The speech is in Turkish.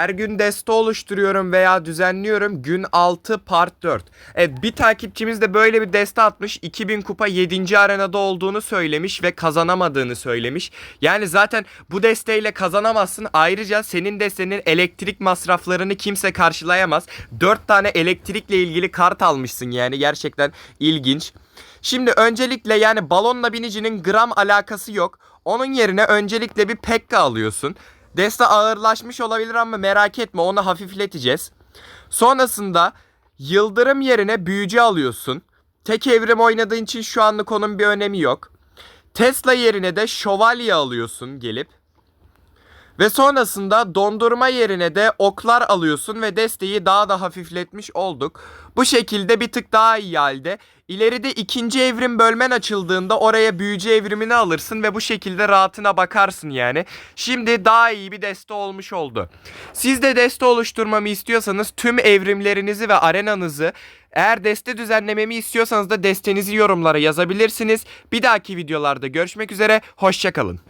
Her gün deste oluşturuyorum veya düzenliyorum. Gün 6 part 4. Evet bir takipçimiz de böyle bir deste atmış. 2000 kupa 7. arenada olduğunu söylemiş ve kazanamadığını söylemiş. Yani zaten bu desteğiyle kazanamazsın. Ayrıca senin destenin elektrik masraflarını kimse karşılayamaz. 4 tane elektrikle ilgili kart almışsın yani gerçekten ilginç. Şimdi öncelikle yani balonla binicinin gram alakası yok. Onun yerine öncelikle bir Pekka alıyorsun. Deste ağırlaşmış olabilir ama merak etme onu hafifleteceğiz. Sonrasında yıldırım yerine büyücü alıyorsun. Tek evrim oynadığın için şu anlık onun bir önemi yok. Tesla yerine de şövalye alıyorsun gelip. Ve sonrasında dondurma yerine de oklar alıyorsun ve desteği daha da hafifletmiş olduk. Bu şekilde bir tık daha iyi halde. İleride ikinci evrim bölmen açıldığında oraya büyücü evrimini alırsın ve bu şekilde rahatına bakarsın yani. Şimdi daha iyi bir deste olmuş oldu. Siz de deste oluşturmamı istiyorsanız tüm evrimlerinizi ve arenanızı eğer deste düzenlememi istiyorsanız da destenizi yorumlara yazabilirsiniz. Bir dahaki videolarda görüşmek üzere. Hoşçakalın.